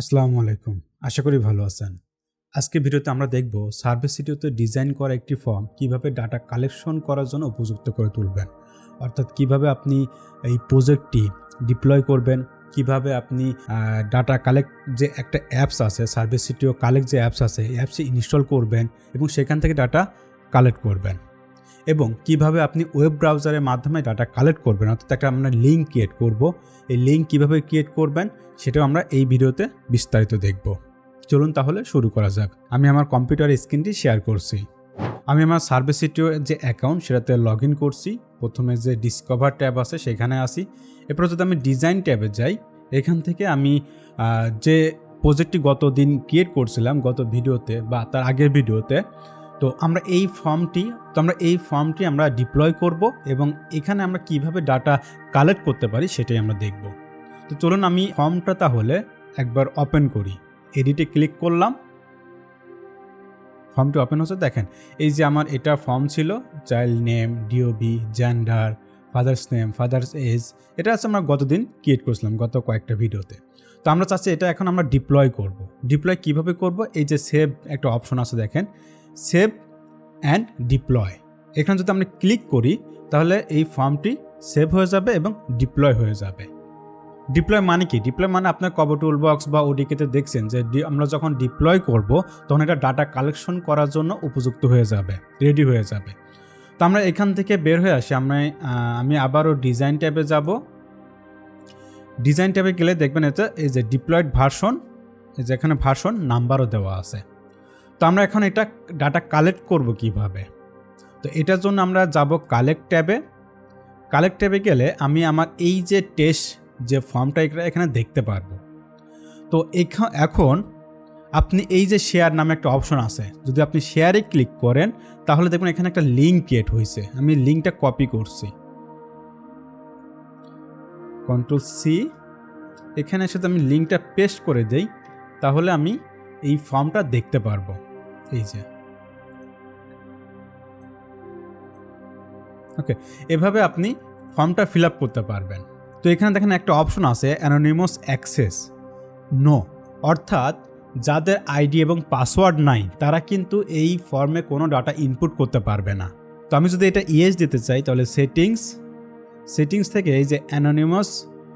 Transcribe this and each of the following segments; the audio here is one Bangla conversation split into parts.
আসসালামু আলাইকুম। আশা করি ভালো আছেন। আজকে ভিডিওতে আমরা দেখব সার্ভিস সিটিওতে ডিজাইন করা একটি ফর্ম কীভাবে ডাটা কালেকশন করার জন্য উপযুক্ত করে তুলবেন। অর্থাৎ কীভাবে আপনি এই প্রজেক্টটি ডিপ্লয় করবেন, কীভাবে আপনি ডাটা কালেক্ট যে একটা অ্যাপস আছে সার্ভিস সিটিও কালেক্ট যে অ্যাপস আছে, এই অ্যাপসে ইনস্টল করবেন এবং সেখান থেকে ডাটা কালেক্ট করবেন। এবং কীভাবে আপনি ওয়েব ব্রাউজারের মাধ্যমে ডাটা কালেক্ট করবেন, অর্থাৎ একটা আমরা লিঙ্ক ক্রিয়েট করব। এই লিঙ্ক কীভাবে ক্রিয়েট করবেন, সেটাও আমরা এই ভিডিওতে বিস্তারিত দেখব। চলুন তাহলে শুরু করা যাক। আমি আমার কম্পিউটার স্ক্রিনটি শেয়ার করছি। আমি আমার সার্ভিস সিটিও যে অ্যাকাউন্ট সেটাতে লগ ইন করছি। প্রথমে যে ডিসকভার ট্যাব আছে, সেখানে আসি। এরপর যদি আমি ডিজাইন ট্যাবে যাই, এখান থেকে আমি যে প্রজেক্টটি গত দিন ক্রিয়েট করছিলাম, গত ভিডিওতে বা তার আগের ভিডিওতে তো আমরা এই ফর্মটি, তো আমরা এই ফর্মটি আমরা ডিপ্লয় করব এবং এখানে আমরা কীভাবে ডাটা কালেক্ট করতে পারি সেটাই আমরা দেখব। তো চলুন আমি ফর্মটা তাহলে একবার ওপেন করি। এডিটে ক্লিক করলাম। ফর্মটি ওপেন হচ্ছে, দেখেন। এই যে আমার এটা ফর্ম ছিল child name DOB gender father's name father's age এটা আছে আমরা গতদিন ক্রিয়েট করেছিলাম, গত কয়েকটা ভিডিওতে তো আমরা চাচ্ছি এটা এখন আমরা ডিপ্লয় করব। ডিপ্লয় কীভাবে করব? এই যে সেভ একটা অপশন আছে, দেখেন। Save and deploy. এখানে যদি আমরা ক্লিক করি, তাহলে এই ফর্মটি সেভ হয়ে যাবে এবং ডিপ্লয় হয়ে যাবে। ডিপ্লয় মানে কি? ডিপ্লয় মানে আপনার কবর টুল বক্স বা ওডিকেতে দেখছেন যে আমরা যখন ডিপ্লয় করব, তখন এটা ডাটা কালেকশন করার জন্য উপযুক্ত হয়ে যাবে রেডি হয়ে যাবে। তো আমরা এখান থেকে বের হয়ে আসি। আমরা আমি আবারও ডিজাইন ট্যাবে যাব। ডিজাইন ট্যাবে গেলে দেখবেন এতে এই যে ডিপ্লয়েড ভার্সন যে এখানে ভার্সন নাম্বারও দেওয়া আছে। তো আমরা এখন এটা ডাটা কালেক্ট করব কীভাবে? তো এটার জন্য আমরা যাব কালেক্ট ট্যাবে। কালেক্ট ট্যাবে গেলে আমি আমার এই যে টেস্ট যে ফর্মটা এখানে- দেখতে পারব। তো এখা- এখন আপনি এই যে শেয়ার নামে একটা অপশন আছে, যদি আপনি শেয়ারে ক্লিক করেন, তাহলে দেখুন এখানে একটা লিঙ্ক ক্রিয়েট হয়েছে। আমি লিঙ্কটা কপি করছি। কন্ট্রোল সি এখানে এসে আমি লিঙ্কটা পেস্ট করে দেই, তাহলে আমি এই ফর্মটা দেখতে পারব। এই যে। ওকে এভাবে আপনি ফর্মটা ফিল আপ করতে পারবেন। তো এখানে দেখেন একটা অপশন আছে অ্যানোনিমাস অ্যাক্সেস নো অর্থাৎ যাদের আইডি এবং পাসওয়ার্ড নাই, তারা কিন্তু এই ফর্মে কোনো ডাটা ইনপুট করতে পারবে না। তো আমি যদি এটা ইয়েস দিতে চাই, তাহলে সেটিংস সেটিংস থেকে এই যে অ্যানোনিমাস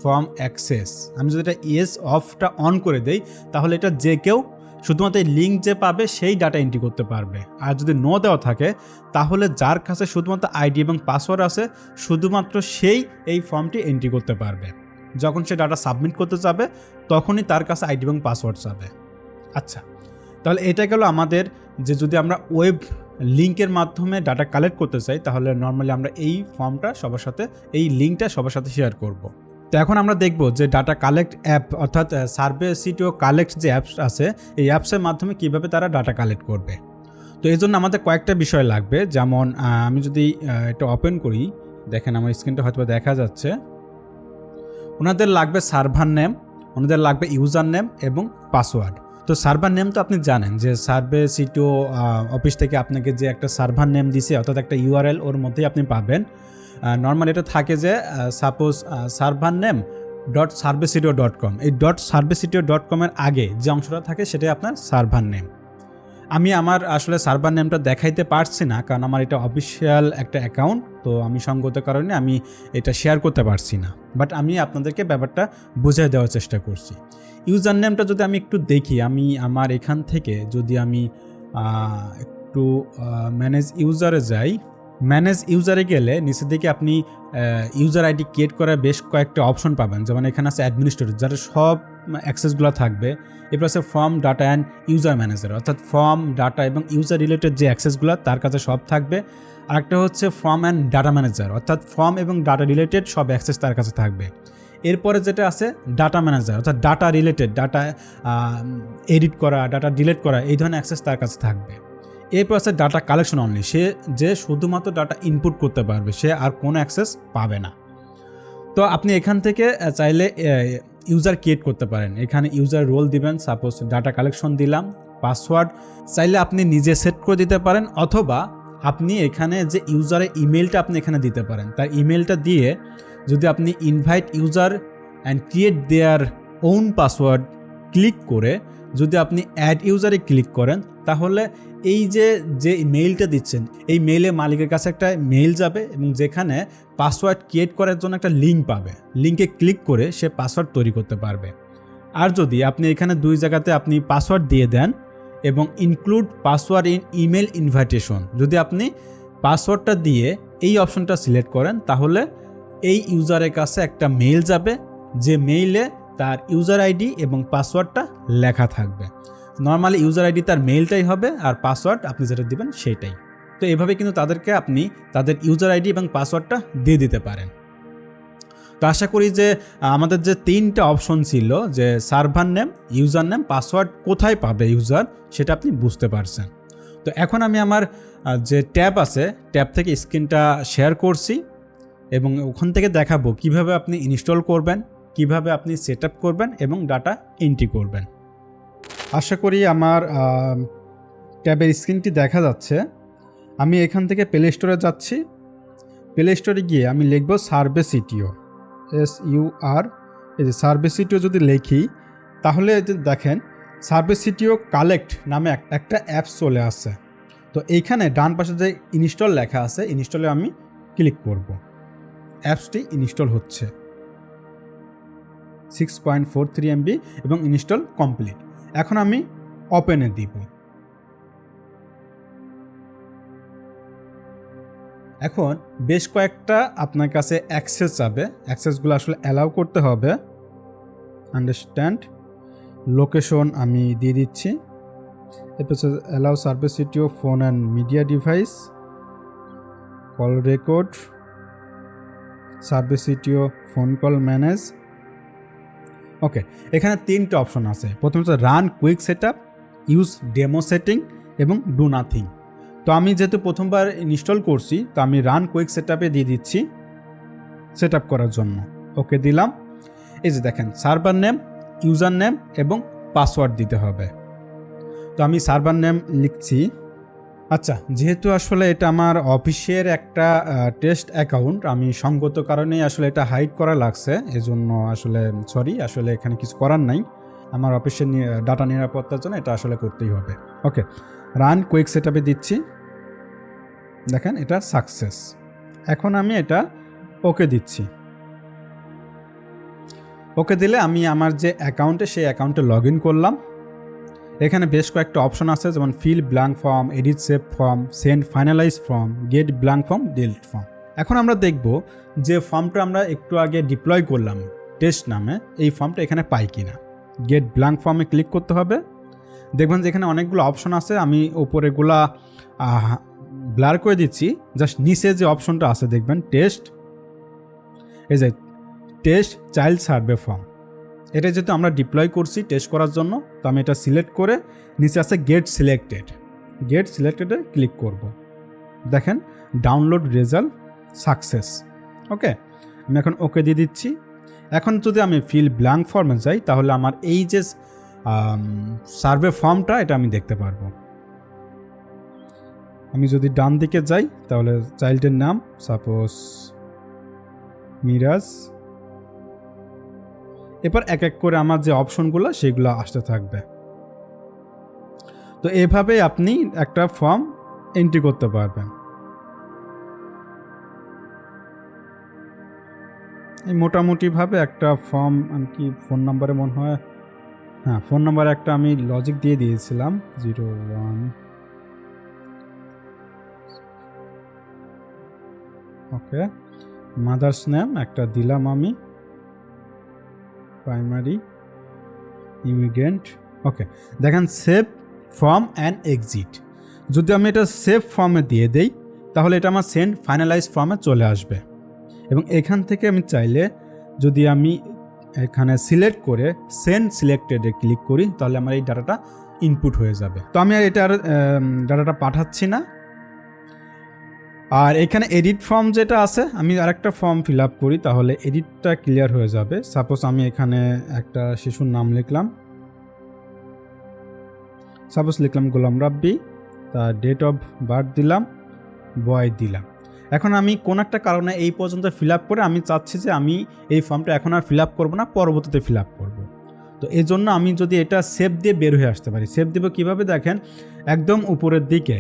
ফর্ম অ্যাক্সেস আমি যদি এটা ইয়েস অফটা অন করে দেই, তাহলে এটা যে কেউ শুধুমাত্র এই লিঙ্ক যে পাবে সেই ডাটা এন্ট্রি করতে পারবে। আর যদি নো দেওয়া থাকে, তাহলে যার কাছে শুধুমাত্র আইডি এবং পাসওয়ার্ড আছে, শুধুমাত্র সেই এই ফর্মটি এন্ট্রি করতে পারবে। যখন সে ডাটা সাবমিট করতে যাবে, তখনই তার কাছে আইডি এবং পাসওয়ার্ড যাবে। আচ্ছা তাহলে এটা গেল আমাদের যে যদি আমরা ওয়েব লিঙ্কের মাধ্যমে ডাটা কালেক্ট করতে চাই, তাহলে নর্মালি আমরা এই ফর্মটা সবার সাথে, এই লিঙ্কটা সবার সাথে শেয়ার করব। তো এখন আমরা দেখব যে ডাটা কালেক্ট অ্যাপ অর্থাৎ সার্ভে সিটিও কালেক্ট যে অ্যাপস আছে, এই অ্যাপসের মাধ্যমে কীভাবে তারা ডাটা কালেক্ট করবে। তো এই জন্য আমাদের কয়েকটা বিষয় লাগবে। যেমন আমি যদি এটা ওপেন করি, দেখেন আমার স্ক্রিনটা হয়তো দেখা যাচ্ছে। ওনাদের লাগবে সার্ভার নেম ওনাদের লাগবে ইউজার নেম এবং পাসওয়ার্ড তো সার্ভার নেম তো আপনি জানেন যে সার্ভে সিটিও অফিস থেকে আপনাকে যে একটা সার্ভার নেম দিছে, অর্থাৎ একটা ইউআরএল ওর মধ্যেই আপনি পাবেন। নর্মাল এটা থাকে যে suppose server name dot SurveyCTO dot com এই ডট সার্ভেসিডিও ডট কমের আগে যে অংশটা থাকে সেটাই আপনার সার্ভার নেম আমি আমার আসলে সার্ভার নেমটা দেখাইতে পারছি না, কারণ আমার এটা অফিসিয়াল একটা অ্যাকাউন্ট তো আমি সঙ্গত কারণে আমি এটা শেয়ার করতে পারছি না। বাট আমি আপনাদেরকে ব্যাপারটা বুঝিয়ে দেওয়ার চেষ্টা করছি। ইউজার নেমটা যদি আমি একটু দেখি, আমি আমার এখান থেকে যদি আমি একটু ম্যানেজ ইউজারে যাই ম্যানেজ ইউজারে গেলে নিচের দিকে আপনি ইউজার আইডি ক্রিয়েট করার বেশ কয়েকটা অপশন পাবেন। যেমন এখানে আছে অ্যাডমিনিস্ট্রেটর যার সব অ্যাক্সেসগুলো থাকবে। এরপর আছে form data and user manager অর্থাৎ ফর্ম ডাটা এবং ইউজার রিলেটেড যে অ্যাক্সেসগুলো তার কাছে সব থাকবে। আরেকটা হচ্ছে ফর্ম অ্যান্ড ডাটা ম্যানেজার অর্থাৎ ফর্ম এবং ডাটা রিলেটেড সব অ্যাক্সেস তার কাছে থাকবে। এরপরে যেটা আছে ডাটা ম্যানেজার অর্থাৎ ডাটা রিলেটেড ডাটা এডিট করা ডাটা ডিলিট করা, এই ধরনের অ্যাক্সেস তার কাছে থাকবে। এরপর আছে ডাটা কালেকশন অনলি সে যে শুধুমাত্র ডাটা ইনপুট করতে পারবে, সে আর কোনো অ্যাক্সেস পাবে না। তো আপনি এখান থেকে চাইলে ইউজার ক্রিয়েট করতে পারেন। এখানে ইউজার রোল দিবেন সাপোজ ডাটা কালেকশন দিলাম পাসওয়ার্ড চাইলে আপনি নিজে সেট করে দিতে পারেন, অথবা আপনি এখানে যে ইউজারের ইমেলটা আপনি এখানে দিতে পারেন, তার ইমেলটা দিয়ে যদি আপনি invite user and create their own password click করে যদি আপনি অ্যাড ইউজারে ক্লিক করেন, তাহলে এই যে যে মেইলটা দিচ্ছেন, এই মেইলে মালিকের কাছে একটা মেইল যাবে এবং যেখানে পাসওয়ার্ড ক্রিয়েট করার জন্য একটা লিঙ্ক পাবে। লিঙ্কে ক্লিক করে সে পাসওয়ার্ড তৈরি করতে পারবে। আর যদি আপনি এখানে দুই জায়গাতে আপনি পাসওয়ার্ড দিয়ে দেন এবং include password in email invitation যদি আপনি পাসওয়ার্ডটা দিয়ে এই অপশনটা সিলেক্ট করেন, তাহলে এই ইউজারের কাছে একটা মেইল যাবে, যে মেইলে তার ইউজার আইডি এবং পাসওয়ার্ডটা লেখা থাকবে। নর্মালি ইউজার আইডি তার মেইলটাই হবে আর পাসওয়ার্ড আপনি যেটা দেবেন সেটাই তো এভাবে কিন্তু তাদেরকে আপনি তাদের ইউজার আইডি এবং পাসওয়ার্ডটা দিয়ে দিতে পারেন। তো আশা করি যে আমাদের যে তিনটা অপশন ছিল যে server name, user name, password কোথায় পাবে ইউজার সেটা আপনি বুঝতে পারছেন। তো এখন আমি আমার যে ট্যাব আছে, ট্যাব থেকে স্ক্রিনটা শেয়ার করছি এবং ওখান থেকে দেখাবো কীভাবে আপনি ইনস্টল করবেন। কীভাবে আপনি সেট করবেন এবং ডাটা এন্ট্রি করবেন। আশা করি আমার ট্যাবের স্ক্রিনটি দেখা যাচ্ছে। আমি এখান থেকে প্লে স্টোরে যাচ্ছি। প্লে স্টোরে গিয়ে আমি লিখব survey CTO S U R এই যে সার্ভে সিটিও যদি লিখি, তাহলে দেখেন সার্ভে সিটিও কালেক্ট নামে এক- একটা অ্যাপস চলে আসছে। তো এইখানে ডান পাশে যে ইনস্টল লেখা আছে ইনস্টলে আমি ক্লিক করব। অ্যাপসটি ইনস্টল হচ্ছে। Six point four three MB এবং ইনস্টল কমপ্লিট এখন আমি ওপেনে দিব। এখন বেশ কয়েকটা আপনার কাছে অ্যাক্সেস যাবে। অ্যাক্সেসগুলো আসলে অ্যালাউ করতে হবে। আন্ডারস্ট্যান্ড লোকেশন আমি দিয়ে দিচ্ছি। এরপর allow service CTO phone and media device call record service CTO phone call manage okay এখানে তিনটে অপশন আছে। প্রথমত run quick set up use demo setting এবং ডু নাথিং তো আমি যেহেতু প্রথমবার ইনস্টল করছি, তো আমি রান কুইক সেট দিয়ে দিচ্ছি সেট করার জন্য। ওকে দিলাম। এই যে দেখেন সার্ভার নেম ইউজার নেম এবং পাসওয়ার্ড দিতে হবে। তো আমি সার্ভার নেম লিখছি। আচ্ছা যেহেতু আসলে এটা আমার অফিসের একটা টেস্ট অ্যাকাউন্ট আমি সঙ্গত কারণেই আসলে এটা হাইড করা লাগছে, এজন্য আসলে সরি আসলে এখানে কিছু করার নাই। আমার অফিসের ডাটা নিরাপত্তার জন্য এটা আসলে করতেই হবে। ওকে রান কুইক সেট দিচ্ছি। দেখেন, এটা সাকসেস এখন আমি এটা ওকে দিচ্ছি। ওকে দিলে আমি আমার যে অ্যাকাউন্টে সেই অ্যাকাউন্টে লগ করলাম। এখানে বেশ কয়েকটা অপশন আছে, যেমন fill blank form edit save form send finalise form get blank form delete form এখন আমরা দেখব যে ফর্মটা আমরা একটু আগে ডিপ্লয় করলাম টেস্ট নামে, এই ফর্মটা এখানে পাই কিনা। গেট ব্ল্যাঙ্ক ফর্মে ক্লিক করতে হবে। দেখবেন যে এখানে অনেকগুলো অপশন আছে, আমি ওপরেগুলা ব্লার করে দিচ্ছি। জাস্ট নিচে যে অপশনটা আছে, দেখবেন টেস্ট এই যে টেস্ট চাইল্ড সার্ভে ফর্ম এটা যেহেতু আমরা ডিপ্লয় করছি টেস্ট করার জন্য, তো আমি এটা সিলেক্ট করে নিচে আছে গেট সিলেক্টেড গেট সিলেক্টেডে ক্লিক করব। দেখেন ডাউনলোড রেজাল্ট সাকসেস ওকে? আমি এখন ওকে দিয়ে দিচ্ছি। এখন যদি আমি ফিল ব্ল্যাঙ্ক ফর্মে যাই, তাহলে আমার এই যে সার্ভে ফর্মটা এটা আমি দেখতে পারব। আমি যদি ডান দিকে যাই, তাহলে চাইল্ডের নাম সাপোজ মিরাজ এরপর এক এক করে আমার যে অপশনগুলো, সেগুলো আসতে থাকবে। তো এভাবে আপনি একটা ফর্ম এন্ট্রি করতে পারবেন। এই মোটামুটিভাবে একটা ফর্ম কি ফোন নাম্বারে মনে হয় হ্যাঁ ফোন নাম্বার একটা আমি লজিক দিয়ে দিয়েছিলাম, zero one. Okay mother's name একটা দিলাম আমি। প্রাইমারি ইমিগ্রেন্ট ওকে দেখেন সেভ ফর্ম অ্যান্ড এক্সিট যদি আমি এটা সেভ ফর্মে দিয়ে দেই, তাহলে এটা আমার সেন্ড ফাইনালাইজ ফর্মে চলে আসবে। এবং এখান থেকে আমি চাইলে যদি আমি এখানে সিলেক্ট করে সেন্ড সিলেক্টেডে ক্লিক করি, তাহলে আমার এই ডাটাটা ইনপুট হয়ে যাবে। তো আমি আর এটার ডাটাটা পাঠাচ্ছি না। আর এখানে এডিট ফর্ম যেটা আছে, আমি আরেকটা ফর্ম ফিল আপ করি, তাহলে এডিটটা ক্লিয়ার হয়ে যাবে। সাপোজ আমি এখানে একটা শিশুর নাম লিখলাম। সাপোজ লিখলাম গোলাম রাব্বি, তার ডেট অফ বার্থ দিলাম, বয় দিলাম। এখন আমি কোন একটা কারণে এই পর্যন্ত ফিল আপ করে, আমি চাচ্ছি যে আমি এই ফর্মটা এখন আর ফিল আপ করব না, পরবর্তীতে ফিল আপ করব। তো এই জন্য আমি যদি এটা সেভ দিয়ে বের হয়ে আসতে পারি সেভ দেবো কীভাবে দেখেন? একদম উপরের দিকে।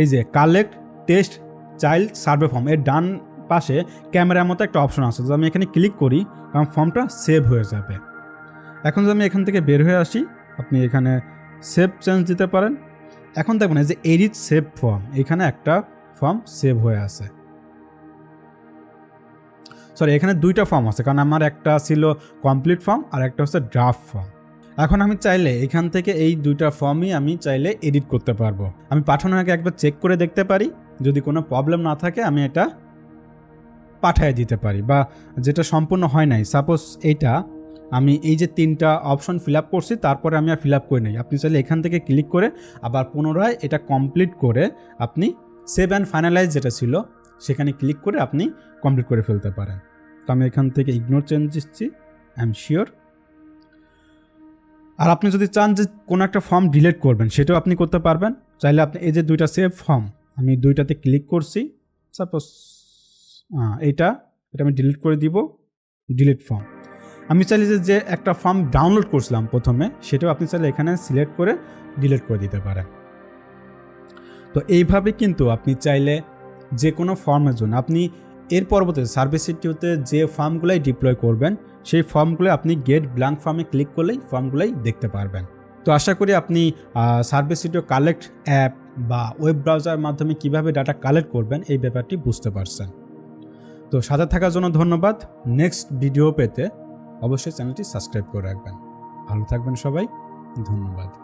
এই যে collect test child survey form. এর ডান পাশে ক্যামেরার মতো একটা অপশন আছে যদি আমি এখানে ক্লিক করি, কারণ ফর্মটা সেভ হয়ে যাবে। এখন যদি আমি এখান থেকে বের হয়ে আসি, আপনি এখানে সেভ চেঞ্জ দিতে পারেন। এখন দেখবেন যে এডিট সেভ ফর্ম, এখানে একটা ফর্ম সেভ হয়ে আছে। সরি, এখানে দুইটা ফর্ম আছে, কারণ আমার একটা ছিল কমপ্লিট ফর্ম আর একটা হচ্ছে ড্রাফট ফর্ম। এখন আমি চাইলে এখান থেকে এই দুইটা ফর্মই আমি চাইলে এডিট করতে পারব। আমি পাঠানোর আগে একবার চেক করে দেখতে পারি। যদি কোনো প্রবলেম না থাকে, আমি এটা পাঠিয়ে দিতে পারি। বা যেটা সম্পূর্ণ হয় নাই সাপোজ এইটা আমি এই যে তিনটা অপশন ফিল আপ করছি, তারপরে আমি আর ফিল আপ করি নাই। আপনি চাইলে এখান থেকে ক্লিক করে আবার পুনরায় এটা কমপ্লিট করে আপনি সেভ অ্যান্ড ফাইনালাইজ যেটা ছিল, সেখানে ক্লিক করে আপনি কমপ্লিট করে ফেলতে পারেন। তো আমি এখান থেকে ইগনোর চেঞ্জ দিচ্ছি আই এম শিওর আর আপনি যদি চান যে কোনো একটা ফর্ম ডিলিট করবেন, সেটাও আপনি করতে পারবেন। চাইলে আপনি এই যে দুইটা সেভ ফর্ম আমি দুইটাতে ক্লিক করছি সাপোজ এইটা, এটা আমি ডিলিট করে দিব ডিলিট ফর্ম আমি চাইলে যে যে একটা ফর্ম ডাউনলোড করছিলাম প্রথমে, সেটাও আপনি চাইলে এখানে সিলেক্ট করে ডিলিট করে দিতে পারেন। তো এইভাবে কিন্তু আপনি চাইলে যে কোনো ফর্মের জন্য, আপনি এর পরবর্তীতে সার্ভিস সিটিউতে যে ফর্মগুলাই ডিপ্লয় করবেন, সেই ফর্মগুলো আপনি গেট ব্ল্যাঙ্ক ফর্মে ক্লিক করলেই ফর্মগুলাই দেখতে পারবেন। তো আশা করি আপনি সার্ভিস সিটিও কালেক্ট অ্যাপ বা ওয়েব ব্রাউজার মাধ্যমে কীভাবে ডাটা কালেক্ট করবেন, এই ব্যাপারটি বুঝতে পারছেন। তো সাথে থাকার জন্য ধন্যবাদ। নেক্সট ভিডিও পেতে অবশ্যই চ্যানেলটি সাবস্ক্রাইব করে রাখবেন। ভালো থাকবেন সবাই। ধন্যবাদ।